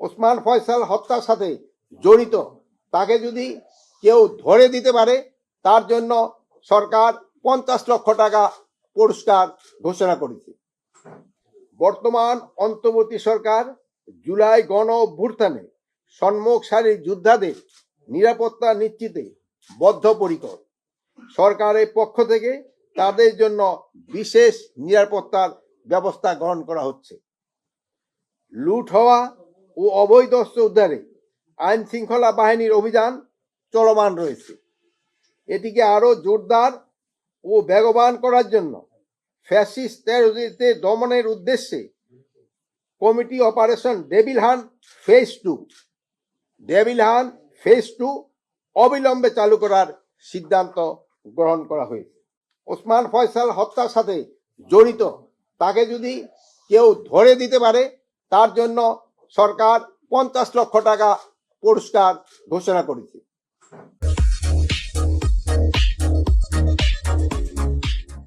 ওসমান ফয়সাল হত্যার সাথে জড়িত। তাকে যদি কেউ ধরে দিতে পারে, তার জন্য সরকার পঞ্চাশ লক্ষ টাকা পুরস্কার ঘোষণা করেছে। বর্তমান অন্তর্বর্তী সরকার জুলাই গণ অভ্যুত্থানে সম্মুখ সারির যোদ্ধাদের নিরাপত্তা নিশ্চিতে বদ্ধপরিকর। সরকারের পক্ষ থেকে তাদের জন্য বিশেষ নিরাপত্তার ব্যবস্থা গ্রহণ করা হচ্ছে। লুট হওয়া ও অবৈধ অস্ত্র উদ্ধারে আইন শৃঙ্খলা বাহিনীর অভিযান চলমান রয়েছে। এটিকে আরও জোরদার ও বেগবান করার জন্য ফ্যাসিস্ট টেরোরিস্টদের দমনের উদ্দেশ্যে committee operation devil hunt phase two, devil hunt phase two অবিলম্বে চালু করার সিদ্ধান্ত গ্রহণ করা হয়েছে। ওসমান ফয়সাল হত্যার সাথে জড়িত, তাকে যদি কেউ ধরে দিতে পারে, তার জন্য সরকার পঞ্চাশ লক্ষ টাকা পুরস্কার ঘোষণা করেছে।